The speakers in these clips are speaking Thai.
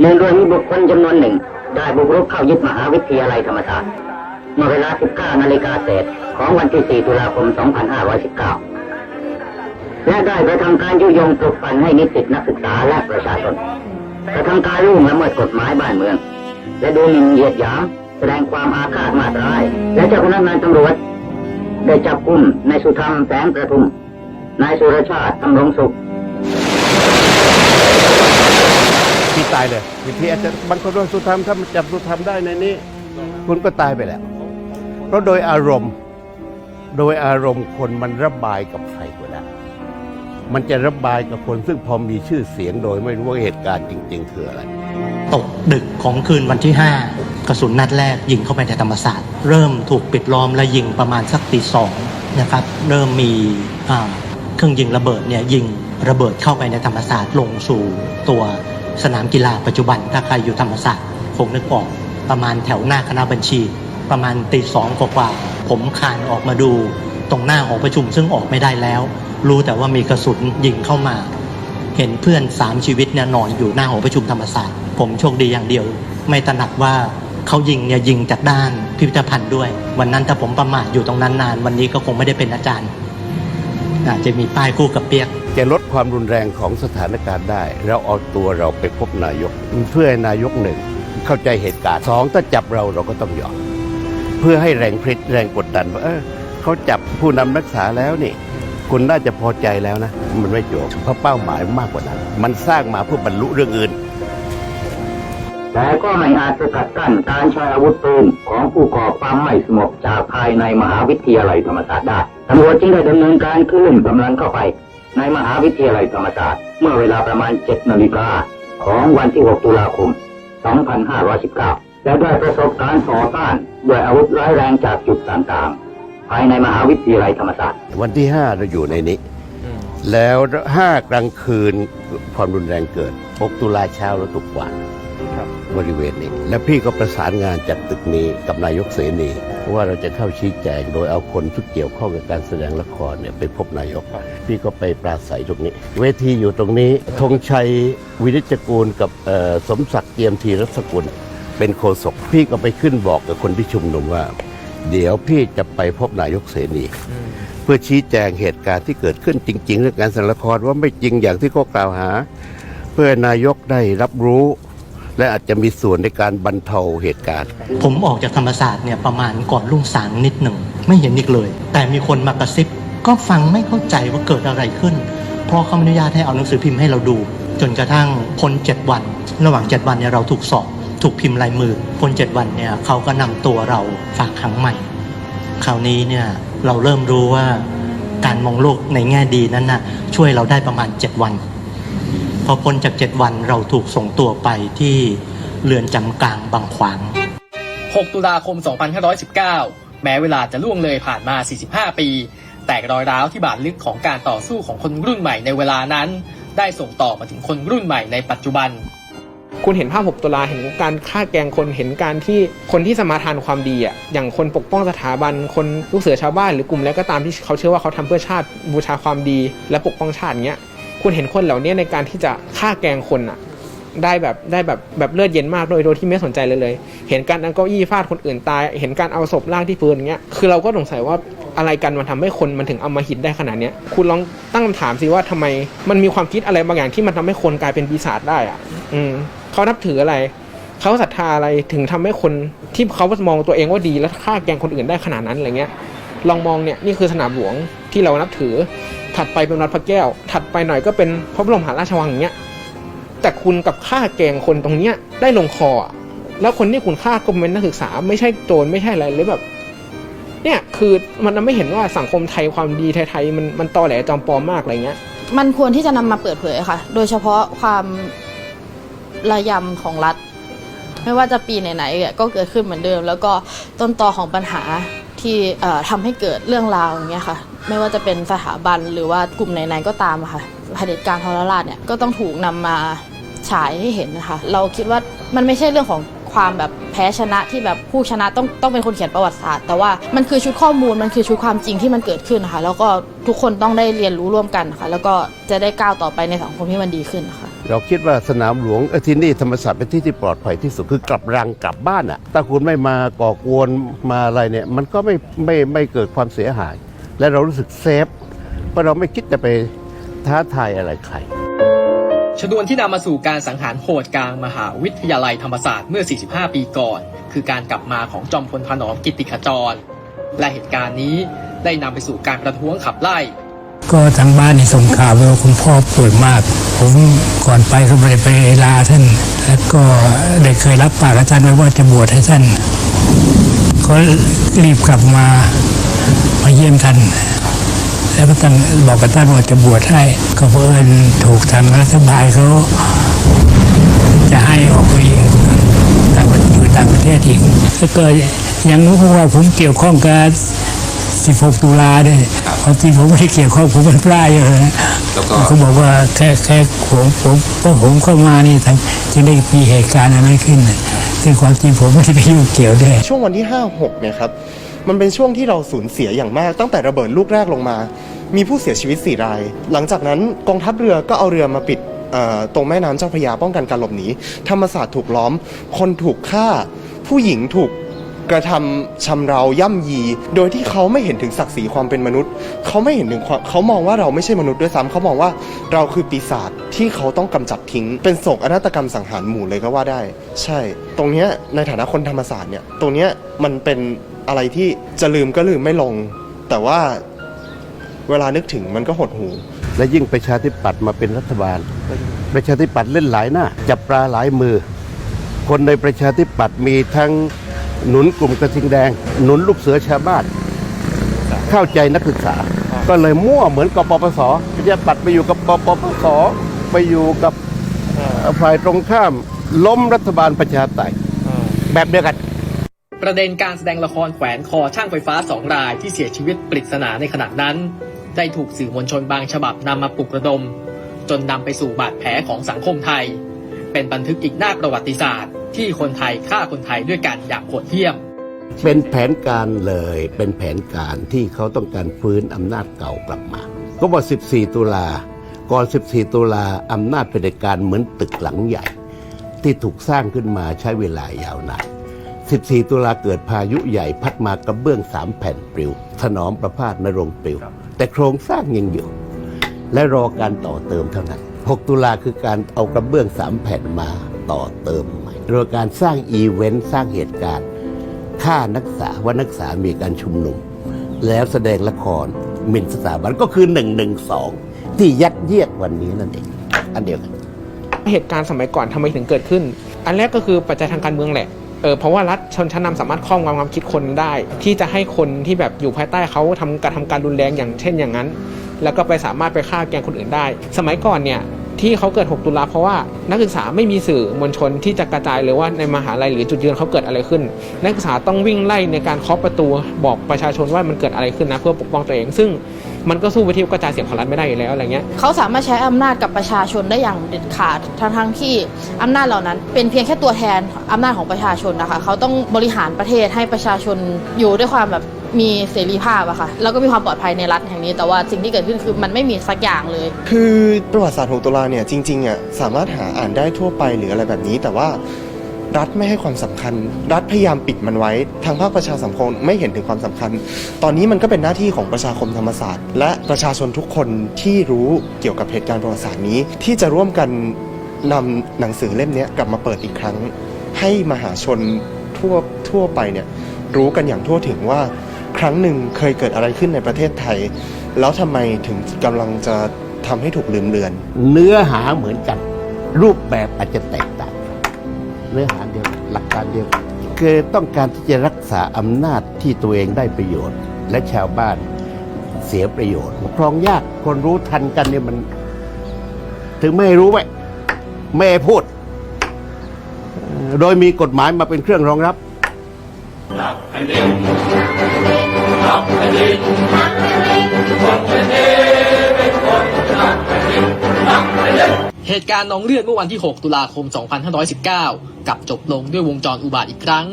เนื่องด้วยมีบุคคลจำนวนหนึ่ง ได้บุกรุกเข้ายึดมหาวิทยาลัยธรรมศาสตร์เมื่อเวลา 19 นาฬิกาเศษของวันที่ 4 ตุลาคม 2519 และได้กระทำการยุยงปลุกปั่นให้นิสิตนักศึกษาและประชาชนกระทำการล่วงละเมิดกฎหมายบ้านเมือง และดูหมิ่นเหยียดหยามแสดงความอาฆาตมาตร้าย และเจ้าพนักงานตำรวจได้จับกุมนายสุธรรมแสงประทุมนายสุรชาติทำรงสุข ตายเลยพี่พี่อาจจะบางคนว่าสุธรรมถ้ามันจับสุธรรมได้ในนี้ คุณก็ตายไปแล้ว เพราะโดยอารมณ์ โดยอารมณ์คนมันระบายกับใครก็ได้มันจะระบายกับคนซึ่งพอมีชื่อเสียงโดยไม่รู้ว่าเหตุการณ์จริง ๆ คืออะไร ตกดึกของคืนวันที่ 5 กระสุนนัดแรกยิงเข้าไปในธรรมศาสตร์ เริ่มถูกปิดล้อมและยิงประมาณสักตีสองนะครับ เริ่มมีเครื่องยิงระเบิดเนี่ยยิงระเบิดเข้าไปในธรรมศาสตร์ลงสู่ตัว สนามกีฬาปัจจุบันถ้าใครอยู่ธรรมศาสตร์คงนึกออกประมาณแถวหน้าคณะบัญชี ประมาณตีสองกว่าผมคานออกมาดูตรงหน้าหอประชุมซึ่งออกไม่ได้แล้ว รู้แต่ว่ามีกระสุนยิงเข้ามา เห็นเพื่อนสามชีวิตเนี่ยนอนอยู่หน้าหอประชุมธรรมศาสตร์ ผมโชคดีอย่างเดียว ไม่ตระหนักว่าเขายิงเนี่ยยิงจากด้านพิพิธภัณฑ์ด้วย วันนั้นถ้าผมประมาทอยู่ตรงนั้นนาน วันนี้ก็คงไม่ได้เป็นอาจารย์อาจจะมีป้ายคู่กับเปียก จะลดความรุนแรงของสถานการณ์ได้ เราเอาตัวเราไปพบนายก เพื่อให้นายกหนึ่งเข้าใจเหตุการณ์สองถ้าจับเราเราก็ต้องยอมเพื่อให้แรงพลิกแรงกดดันว่าเออเขาจับผู้นำรักษาแล้วนี่คุณน่าจะพอใจแล้วนะ มันไม่จบเพราะเป้าหมายมากกว่านั้น มันสร้างมาเพื่อบรรลุเรื่องอื่นแต่ก็ไม่อาจสกัดกั้นการใช้อาวุธปืนของผู้ก่อความไม่สงบจากภายในมหาวิทยาลัยธรรมศาสตร์ได้ตำรวจจึงได้ดำเนินการคลื่นกำลังเข้าไป ในมหาวิทยาลัยธรรมศาสตร์เมื่อเวลาประมาณ 7นาฬิกาของวันที่ 6 ตุลาคม 2519 และได้ประสบการณ์ต่อต้านด้วยอาวุธร้ายแรงจากจุดต่างๆ ภายในมหาวิทยาลัยธรรมศาสตร์ วันที่ห้าเราอยู่ในนี้ แล้วห้ากลางคืนความรุนแรงเกิด 6 ตุลาเช้าเราถูกกวาดบริเวณนี้ แล้วพี่ก็ประสานงานจากตึกนี้กับนายกเสนี ว่าเราจะเข้าชี้แจงโดยเอาคนที่เกี่ยวข้องกับการแสดงละครเนี่ยไปพบนายก พี่ก็ไปปราศัยตรงนี้ เวทีอยู่ตรงนี้ธงชัยวิริจกูลกับเอ่อสมศักดิ์เจียมทีรัศกุลเป็นโฆษกพี่ก็ไปขึ้นบอกกับคนที่ชุมนุมว่า เดี๋ยวพี่จะไปพบนายกเสนีเพื่อชี้แจงเหตุการณ์ที่เกิดขึ้นจริง ๆ เรื่องการแสดงละครว่าไม่จริงอย่างที่เขากล่าวหา เพื่อให้นายกได้รับรู้ และอาจจะมีส่วนในการบรรเทาเหตุการณ์ ผมออกจากธรรมศาสตร์เนี่ยประมาณก่อนรุ่งสางนิดหนึ่ง ไม่เห็นอีกเลย แต่มีคนมากระซิบ ก็ฟังไม่เข้าใจว่าเกิดอะไรขึ้น เพราะเขาอนุญาตให้เอาหนังสือพิมพ์ให้เราดู จนกระทั่งพ้นเจ็ดวัน ระหว่างเจ็ดวันเนี่ยเราถูกสอบ ถูกพิมพ์ลายมือพ้นเจ็ดวันเนี่ยเขาก็นำตัวเราฝากขังใหม่ คราวนี้เนี่ยเราเริ่มรู้ว่าการมองโลกในแง่ดีนั้นน่ะช่วยเราได้ประมาณ 7 วัน พอพ้นจาก 7 วันเราถูกส่งตัวไปที่เรือนจำกลางบางขวาง 6 ตุลาคม 2519 แม้เวลาจะล่วงเลยผ่านมา 45 ปี แต่รอยร้าวที่บาดลึกของการต่อสู้ของคนรุ่นใหม่ในเวลานั้น ได้ส่งต่อมาถึงคนรุ่นใหม่ในปัจจุบัน คุณเห็นภาพ 6 ตุลาเห็นการฆ่าแกล้งคนเห็นการที่คนที่สมาทานความดีอะอย่างคนปกป้องสถาบัน คนลูกเสือชาวบ้านหรือกลุ่มแล้วก็ตามที่เขาเชื่อว่าเขาทำเพื่อชาติบูชาความดีและปกป้องชาติเงี้ย คุณเห็นคนเหล่านี้ในการที่จะฆ่าแกงคนอะได้แบบได้แบบแบบเลือดเย็นมากโดยโดยที่ไม่สนใจเลยเลย เห็นการเอาเก้าอี้ฟาดคนอื่นตาย เห็นการเอาศพล่างที่พื้นอย่างเงี้ย คือเราก็สงสัยว่าอะไรกันมันทำให้คนมันถึงเอามาหินได้ขนาดเนี้ย คุณลองตั้งคำถามสิว่าทำไมมันมีความคิดอะไรบางอย่างที่มันทำให้คนกลายเป็นปีศาจได้อะ อืมเขานับถืออะไร เขาศรัทธาอะไรถึงทำให้คนที่เขามองตัวเองว่าดีแล้วฆ่าแกงคนอื่นได้ขนาดนั้นอะไรเงี้ย ลองมองเนี่ยนี่คือสนามหลวงที่เรานับถือ ถัดไปเป็นวัดพระแก้ว ถัดไปหน่อยก็เป็นพระบรมหาราชวังอย่างเงี้ยแต่คุณกับฆ่าแกงคนตรงเนี้ยได้ลงคอแล้วคนที่คุณฆ่าก็เป็นนักศึกษา ไม่ใช่โจรไม่ใช่อะไรเลยแบบ เนี่ยคือมันไม่เห็นว่าสังคมไทยความดีไทยๆมันมันตอแหลจอมปลอมมากอะไรเงี้ย มันควรที่จะนำมาเปิดเผยค่ะ โดยเฉพาะความระยำของรัฐ ไม่ว่าจะปีไหนๆก็เกิดขึ้นเหมือนเดิม แล้วก็ต้นตอของปัญหาที่ทำให้เกิดเรื่องราวอย่างเงี้ยค่ะ ไม่ว่าจะเป็นสถาบันหรือว่ากลุ่มไหนๆก็ตามค่ะเผด็จการทรราชเนี่ยก็ต้องถูกนำมาฉายให้เห็นนะคะเราคิดว่ามันไม่ใช่เรื่องของความแบบแพ้ชนะที่แบบผู้ชนะต้องต้องเป็นคนเขียนประวัติศาสตร์ แต่ว่ามันคือชุดข้อมูลมันคือชุดความจริงที่มันเกิดขึ้นนะคะแล้วก็ทุกคนต้องได้เรียนรู้ร่วมกันนะคะแล้วก็จะได้ก้าวต่อไปในสังคมที่มันดีขึ้นนะคะเราคิดว่าสนามหลวงอที่นี่ธรรมศาสตร์เป็นที่ที่ปลอดภัยที่สุดคือกลับรังกลับบ้านอะถ้าคุณไม่มาก่อกวนมาอะไรเนี่ยมันก็ไม่ไม่ไม่เกิดความเสียหาย และเรารู้สึกเซฟเพราะเราไม่คิดจะไปท้าทายอะไรใครชนวนที่นำมาสู่การสังหารโหดกลางมหาวิทยาลัยธรรมศาสตร์เมื่อ 45 ปีก่อน คือการกลับมาของจอมพลถนอมกิตติขจร และเหตุการณ์นี้ได้นำไปสู่การประท้วงขับไล่ ก็ทางบ้านนี่ส่งข่าวไปว่าคุณพ่อป่วยมาก ผมก่อนไปก็ไม่ได้ไปลาท่าน แล้วก็ได้เคยรับปากกับท่านไว้ว่าจะบวชให้ท่านก็รีบกลับมา มาเยี่ยมท่านแล้วก็ตั้งบอกกับท่านว่าจะบวชให้ก็เพิ่นถูกทางรัฐบาลเขาจะให้ออกไปเองต่างประเทศอยู่ต่างประเทศอีกแล้วก็ยังรู้ว่าผมเกี่ยวข้องกับ16ตุลาเนี่ยความจริงผมไม่ได้เกี่ยวข้องผมเป็นปลายเลยนะเขาบอกว่าแค่แค่ผมผมเพราะผมเข้ามานี่ทำจึงได้มีเหตุการณ์อะไรขึ้นซึ่งความจริงผมไม่ได้ไปยุ่งเกี่ยวด้วยช่วงวันที่ 5 6เนี่ยครับ มันเป็นช่วงที่เราสูญเสียอย่างมาก ตั้งแต่ระเบิดลูกแรกลงมา มีผู้เสียชีวิต 4 ราย หลังจากนั้นกองทัพเรือก็เอาเรือมาปิดตรงแม่น้ำเจ้าพระยาป้องกันการหลบหนี ธรรมศาสตร์ถูกล้อม คนถูกฆ่า ผู้หญิงถูกกระทำชำเราย่ำยี โดยที่เขาไม่เห็นถึงศักดิ์ศรีความเป็นมนุษย์ เขาไม่เห็นถึงเขามองว่าเราไม่ใช่มนุษย์ด้วยซ้ำเขามองว่าเราคือปีศาจที่เขาต้องกำจัดทิ้ง เป็นโศกอนาตกรรมสังหารหมู่เลยก็ว่าได้ ใช่ ตรงเนี้ยในฐานะคนธรรมศาสตร์เนี่ย ตรงเนี้ยมันเป็น อะไรที่จะลืมก็ลืมไม่ลง แต่ว่าเวลานึกถึงมันก็หดหู และยิ่งประชาธิปัตย์มาเป็นรัฐบาล ประชาธิปัตย์เล่นหลายหน้าจับปลาหลายมือ คนในประชาธิปัตย์มีทั้งหนุนกลุ่มกระทิงแดง หนุนลูกเสือชาวบ้าน เข้าใจนักศึกษา ก็เลยมั่วเหมือนกับปปสประชาธิปัตย์ไปอยู่กับปปสไปอยู่กับฝ่ายตรงข้ามล้มรัฐบาลประชาธิปไตยแบบเดียวกัน ประเด็นการแสดงละครแขวนคอช่างไฟฟ้าสองรายที่เสียชีวิตปริศนาในขณะนั้น ได้ถูกสื่อมวลชนบางฉบับนำมาปลุกระดม จนนำไปสู่บาดแผลของสังคมไทย เป็นบันทึกอีกหน้าประวัติศาสตร์ ที่คนไทยฆ่าคนไทยด้วยกันอย่างโหดเหี้ยม เป็นแผนการเลยเป็นแผนการที่เขาต้องการฟื้นอำนาจเก่ากลับมา ก็บอก 14 ตุลาก่อน 14 ตุลาอำนาจเผด็จการเหมือนตึกหลังใหญ่ ที่ถูกสร้างขึ้นมาใช้เวลายาวนาน 14 ตุลาเกิดพายุใหญ่พัดมากระเบื้องสามแผ่นปลิว ถนอมประพาสนรงค์ปลิว แต่โครงสร้างยังอยู่ และรอการต่อเติมเท่านั้น 6 ตุลาคือการเอากระเบื้องสามแผ่นมาต่อเติมใหม่รอการสร้างอีเวนต์สร้างเหตุการณ์ฆ่านักศึกษาว่านักศึกษามีการชุมนุม แล้วแสดงละครหมิ่นสถาบันก็คือ 112 ที่ยัดเยียดวันนี้นั่นเองอันเดียวกันเหตุการณ์สมัยก่อนทำไมถึงเกิดขึ้น อันแรกก็คือปัจจัยทางการเมืองแหละเออเพราะว่ารัฐชนชั้นนำสามารถครอบงำความคิดคนได้ ที่จะให้คนที่แบบอยู่ภายใต้เขาทำการทำการรุนแรงอย่างเช่นอย่างนั้น แล้วก็ไปสามารถไปฆ่าแกงคนอื่นได้ สมัยก่อนเนี่ยที่เขาเกิด 6 ตุลาเพราะว่านักศึกษาไม่มีสื่อมวลชนที่จะกระจายเลยว่าในมหาลัยหรือจุดยืนเขาเกิดอะไรขึ้น นักศึกษาต้องวิ่งไล่ในการเคาะประตูบอกประชาชนว่ามันเกิดอะไรขึ้นนะเพื่อปกป้องตัวเองซึ่ง มันก็สู้วิธีกระจายเสียงของรัฐไม่ได้อยู่แล้วอะไรเงี้ยเขาสามารถใช้อำนาจกับประชาชนได้อย่างเด็ดขาดทั้งทั้งๆที่อำนาจเหล่านั้น เป็นเพียงแค่ตัวแทนอำนาจของประชาชนนะคะเขาต้องบริหารประเทศให้ประชาชนอยู่ด้วยความแบบมีเสรีภาพอะค่ะแล้วก็มีความปลอดภัยในรัฐแห่งนี้ แต่ว่าสิ่งที่เกิดขึ้นคือมันไม่มีสักอย่างเลย คือประวัติศาสตร์6ตุลาเนี่ยจริงๆอะสามารถหาอ่านได้ทั่วไปหรืออะไรแบบนี้ แต่ว่า รัฐไม่ให้ความสำคัญ รัฐพยายามปิดมันไว้ ทางภาคประชาสังคมไม่เห็นถึงความสำคัญ ตอนนี้มันก็เป็นหน้าที่ของประชาคมธรรมศาสตร์ และประชาชนทุกคนที่รู้เกี่ยวกับเหตุการณ์ประวัติศาสตร์นี้ ที่จะร่วมกันนำหนังสือเล่มนี้กลับมาเปิดอีกครั้ง ให้มหาชนทั่วทั่วไปเนี่ยรู้กันอย่างทั่วถึงว่าครั้งหนึ่งเคยเกิดอะไรขึ้นในประเทศไทย แล้วทำไมถึงกำลังจะทำให้ถูกลืมเลือน เนื้อหาเหมือนกัน รูปแบบอาจจะแตกต่างเนื้อหา หลักการเดียวคือต้องการที่จะรักษาอำนาจที่ตัวเองได้ประโยชน์ และชาวบ้านเสียประโยชน์ครองยากคนรู้ทันกันเนี่ยมัน ถึงไม่รู้ไหมไม่พูด โดยมีกฎหมายมาเป็นเครื่องรองรับ เหตุการณ์นองเลือดเมื่อวันที่ 6 ตุลาคม 2519 กับจบลงด้วยวงจรอุบาทอีกครั้ง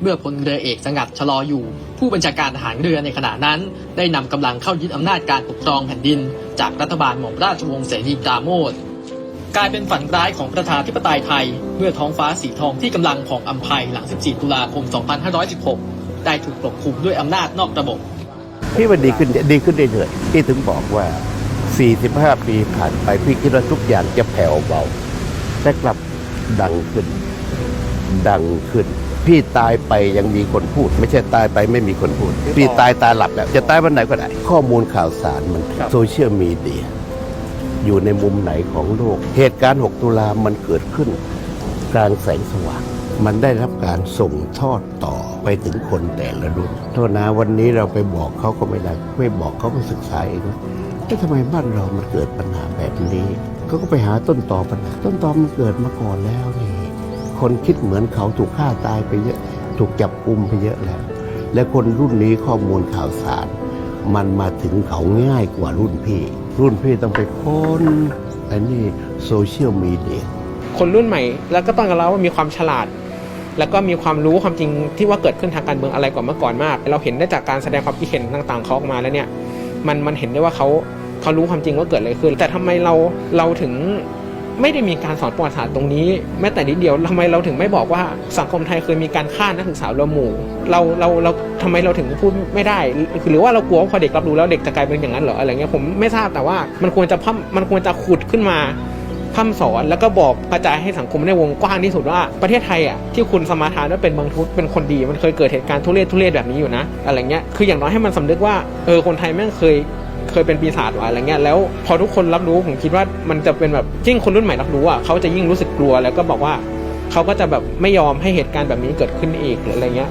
เมื่อพลเรือเอกสงัดชะลออยู่ ผู้บัญชาการทหารเรือในขณะนั้น ได้นำกำลังเข้ายึดอำนาจการปกครองแผ่นดิน จากรัฐบาลหม่อมราชวงศ์เสนีปราโมชกลายเป็นฝันร้ายของประชาธิปไตยไทย เมื่อท้องฟ้าสีทองที่กำลังผ่องอำไพหลัง 14 ตุลาคม 2516 ได้ถูกปกคลุมด้วยอำนาจนอกระบบ พี่ว่าดีขึ้นดีขึ้นเรื่อยๆพี่ถึงบอกว่า 45 ปีผ่านไปพี่คิดว่าทุกอย่างจะแผ่วเบา แต่กลับดังขึ้น ดังขึ้น พี่ตายไปยังมีคนพูด ไม่ใช่ตายไปไม่มีคนพูด พี่ตายตาหลับแล้ว จะตายวันไหนก็ได้ ข้อมูลข่าวสารมันโซเชียลมีเดียอยู่ในมุมไหนของโลก เหตุการณ์ 6 ตุลามันเกิดขึ้น กลางแสงสว่าง มันได้รับการส่งทอดต่อไปถึงคนแต่ละรุ่น โทษนะวันนี้เราไปบอกเขาก็ไม่ได้ ไม่บอกเขาก็ศึกษาเอง ว่ทำไมบ้านเรามันเกิดปัญหาแบบนี้เขาก็ไปหาต้นตอปัญหาต้นตอมันเกิดมาก่อนแล้วนี่คนคิดเหมือนเขาถูกฆ่าตายไปเยอะ ถูกจับกุมไปเยอะแล้ว และคนรุ่นนี้ข้อมูลข่าวสาร มันมาถึงเขาง่ายกว่ารุ่นพี่ รุ่นพี่ต้องไปค้นอ้นี่โซเชียลมีเดียคนรุ่นใหม่ แล้วก็ต้องยอมรับว่ามีความฉลาด แล้วก็มีความรู้ความจริงที่ว่าเกิดขึ้นทางการเมืองอะไรกว่าเมื่อก่อนมาก เราเห็นได้จากการแสดงความคิดเห็นต่างๆเขาออกมาแล้วเนี่ยมันมันเห็นได้ว่าเขา เขารู้ความจริงว่าเกิดอะไรขึ้น แต่ทำไมเราเราถึงไม่ได้มีการสอนประวัติศาสตร์ตรงนี้ แม้แต่นิดเดียวทำไมเราถึงไม่บอกว่าสังคมไทยเคยมีการฆ่านักศึกษารวมหมู่ เราเราเราทำไมเราถึงพูดไม่ได้ หรือว่าเรากลัวว่าพอเด็กรับรู้แล้วเด็กจะกลายเป็นอย่างนั้นเหรออะไรเงี้ยผมไม่ทราบแต่ว่ามันควรจะพัฒมันควรจะขุดขึ้นมาพร่ำสอนแล้วก็บอกกระจายให้สังคมในวงกว้างที่สุดว่าประเทศไทยอะที่คุณสมาทานว่าเป็นเมืองทุตเป็นคนดี มันเคยเกิดเหตุการณ์ทุเรศทุเรศแบบนี้อยู่นะอะไรเงี้ยคืออย่างน้อยให้มันสำนึกว่าเออคนไทยแม่งเคย เคยเป็นปีศาจว่ะอะไรเงี้ยแล้วพอทุกคนรับรู้ผมคิดว่ามันจะเป็นแบบยิ่งคนรุ่นใหม่รับรู้อะเขาจะยิ่งรู้สึกกลัวแล้วก็บอกว่าเขาก็จะแบบไม่ยอมให้เหตุการณ์แบบนี้เกิดขึ้นอีกหรืออะไรเงี้ย